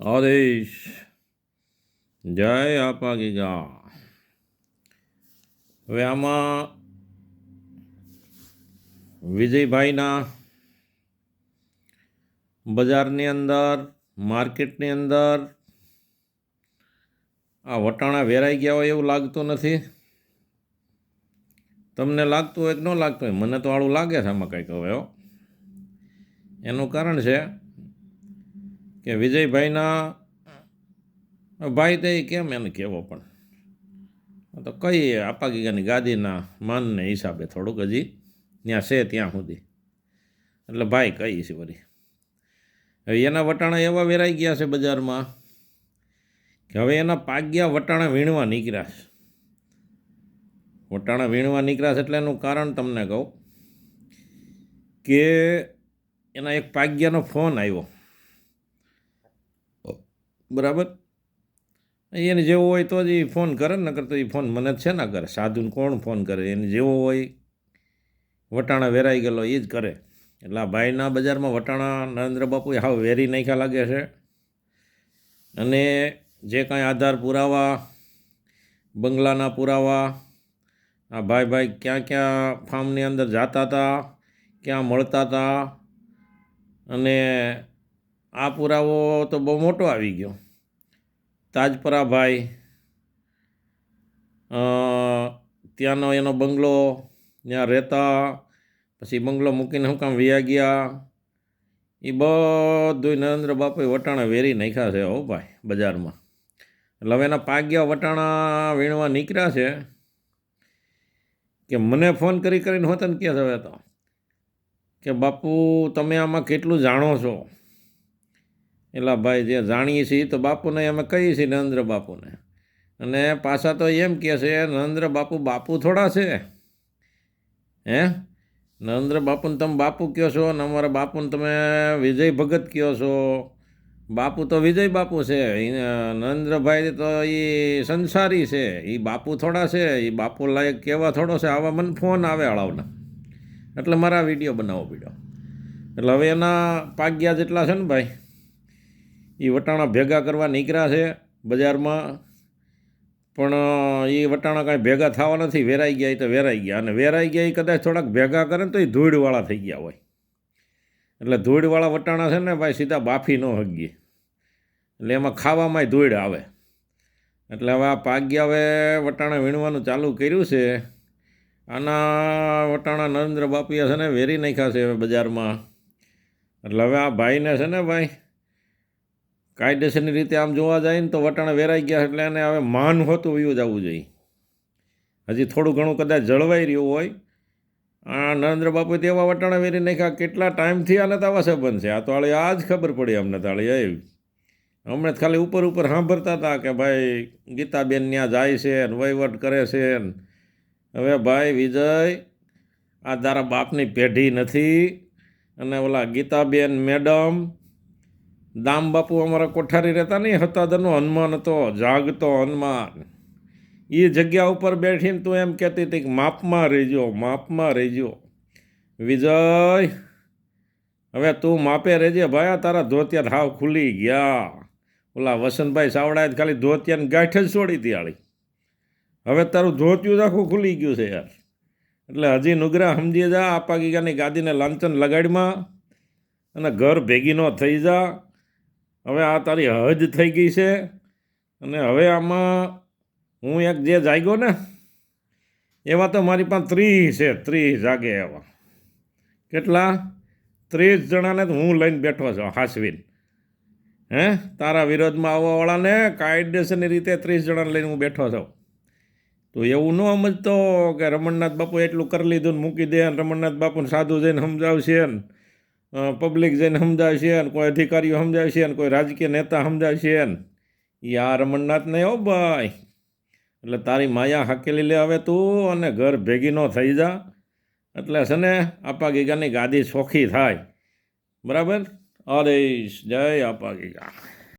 હરીશ જય આપા ગીગા હવે આમાં વિજયભાઈના બજારની અંદર માર્કેટની અંદર આ વટાણા વેરાઈ ગયા હોય એવું લાગતું નથી. તમને લાગતું હોય કે ન લાગતું હોય? મને તો આળું લાગે છે આમાં કંઈક હવે એનું કારણ છે કે વિજયભાઈના ભાઈ તે કેમ એને કહેવો પણ? તો કઈ આપા ગીગાની ગાદીના માનને હિસાબે થોડુંક હજી ત્યાં છે ત્યાં સુધી. એટલે ભાઈ કઈ છે વળી? હવે એના વટાણા એવા વેરાઈ ગયા છે બજારમાં કે હવે એના પાગ્યા વટાણા વીણવા નીકળ્યા છે. વટાણા વીણવા નીકળ્યા છે એટલે એનું કારણ તમને કહું કે એના એક પાગ્યાનો ફોન આવ્યો. બરાબર? એને જેવો હોય તો જ એ ફોન કરે ને, નકર તો એ ફોન મને જ છે ના કરે સાધુને કોણ ફોન કરે? એને જેવો હોય વટાણા વેરાઈ ગયેલો એ જ કરે. એટલે આ ભાઈના બજારમાં વટાણા નરેન્દ્ર બાપુએ હાવ વેરી નાખ્યા લાગે છે. અને જે કાંઈ આધાર પુરાવા, બંગલાના પુરાવા, આ ભાઈ ભાઈ ક્યાં ક્યાં ફાર્મની અંદર જાતા હતા, ક્યાં મળતા હતા, અને આ પુરાવો તો બહુ મોટો આવી ગયો. તાજપરાભાઈ ત્યાંનો એનો બંગલો, ત્યાં રહેતા, પછી બંગલો મૂકીને હું કામ વ્યા ગયા. એ બધું નરેન્દ્ર બાપુએ વટાણા વેરી નાખ્યા છે હો ભાઈ બજારમાં. એટલે હવે એના પાગ્યા વટાણા વીણવા નીકળ્યા છે કે મને ફોન કરી કરીને હોતા ને ક્યાં હવે તો? કે બાપુ, તમે આમાં કેટલું જાણો છો? એલા ભાઈ જે જાણીએ છીએ તો બાપુને અમે કહીએ છીએ નરેન્દ્ર બાપુને. અને પાછા તો એમ કહે છે, નરેન્દ્ર બાપુ બાપુ થોડા છે. હે? નરેન્દ્ર બાપુને તમે બાપુ કહો છો અને અમારા બાપુને તમે વિજય ભગત કહો છો. બાપુ તો વિજય બાપુ છે. નરેન્દ્રભાઈ તો એ સંસારી છે. એ બાપુ થોડા છે. એ બાપુ લાયક કેવા થોડો છે? આવા મને ફોન આવે હળાવના એટલે મારા વીડિયો બનાવવો પડ્યો એટલે હવે એના પાગ્યા જેટલા છે ને ભાઈ? એ વટાણા ભેગા કરવા નીકળ્યા છે બજારમાં. પણ એ વટાણા કાંઈ ભેગા થવા નથી, વેરાઈ ગયા એ તો વેરાઈ ગયા. અને વેરાઈ ગયા એ કદાચ થોડાક ભેગા કરે ને તો એ ધૂળવાળા થઈ ગયા હોય. એટલે ધૂળવાળા વટાણા છે ને ભાઈ, સીધા બાફી ન હગીએ એટલે એમાં ખાવામાંય ધૂળ આવે. એટલે હવે આ પાગ્યા હવે વટાણા વીણવાનું ચાલુ કર્યું છે. આના વટાણા નરેન્દ્ર બાપીએ છે ને વેરી નાખ્યા છે હવે બજારમાં. એટલે હવે આ ભાઈને છે ને ભાઈ કાયદેસરની રીતે આમ જોવા જાય ને તો વટાણા વેરાઈ ગયા એટલે એને હવે માન હોતું વયું જવું જોઈએ. હજી થોડું ઘણું કદાચ જળવાઈ રહ્યું હોય. આ નરેન્દ્ર બાપુ તેવા વટાણા વેરી નાખ્યા, કેટલા ટાઈમથી આને તો આવા સંબંધ છે? આ તો આળી આ જ ખબર પડી અમને તાળી એ હમણાં ખાલી ઉપર ઉપર સાંભળતા હતા કે ભાઈ, ગીતાબેન ત્યાં જાય છે ને વહીવટ કરે છે હવે ભાઈ વિજય, આ તારા બાપની પેઢી નથી. અને ઓલા ગીતાબેન મેડમ દામ બાપુ અમારા કોઠારી રહેતા નહીં, હતાદરનો હનુમાન હતો, જાગતો હનુમાન. એ જગ્યા ઉપર બેઠીને તું એમ કહેતી હતી કે માપમાં રહેજો માપમાં રહેજો. વિજય, હવે તું માપે રહેજે આ તારા ધોતિયા હાવ ખુલી ગયા. ઓલા વસંતભાઈ સાવડાએ ખાલી ધોતિયાને ગાંઠ જ છોડી હતી આળી હવે તારું ધોતિયું જ આખું ખુલી ગયું છે યાર. એટલે હજી નુગરા સમજી જા આપા ગીગાની ગાદીને લાંચન લગાડમાં અને ઘર ભેગી ન થઈ જા. હવે આ તારી હદ થઈ ગઈ છે અને હવે આમાં હું એક જે જાગ્યો ને, એવા તો મારી પાસે ત્રીસ છે, ત્રીસ જાગે એવા. કેટલા? ત્રીસ જણાને તો હું લઈને બેઠો છું, હાસવીન. હે? તારા વિરોધમાં આવવાવાળાને કાયદેસરની રીતે ત્રીસ જણાને લઈને હું બેઠો છું. તો એવું ન સમજતો કે રમણનાથ બાપુ એટલું કરી લીધું ને મૂકી દે રમણનાથ બાપુને સાધુ જઈને સમજાવશે ને. પબ્લિક જઈને છે અને કોઈ અધિકારીઓ સમજાય છે અને કોઈ રાજકીય નેતા સમજાય છે ને એ આ રમણનાથ નહીં હો ભાઈ. એટલે તારી માયા હાકેલી લે હવે તું અને ઘર ભેગી ન થઈ જા. એટલે છે ને આપા ગીગાની ગાદી ચોખ્ખી થાય. બરાબર? અરે જય આપા ગીગા.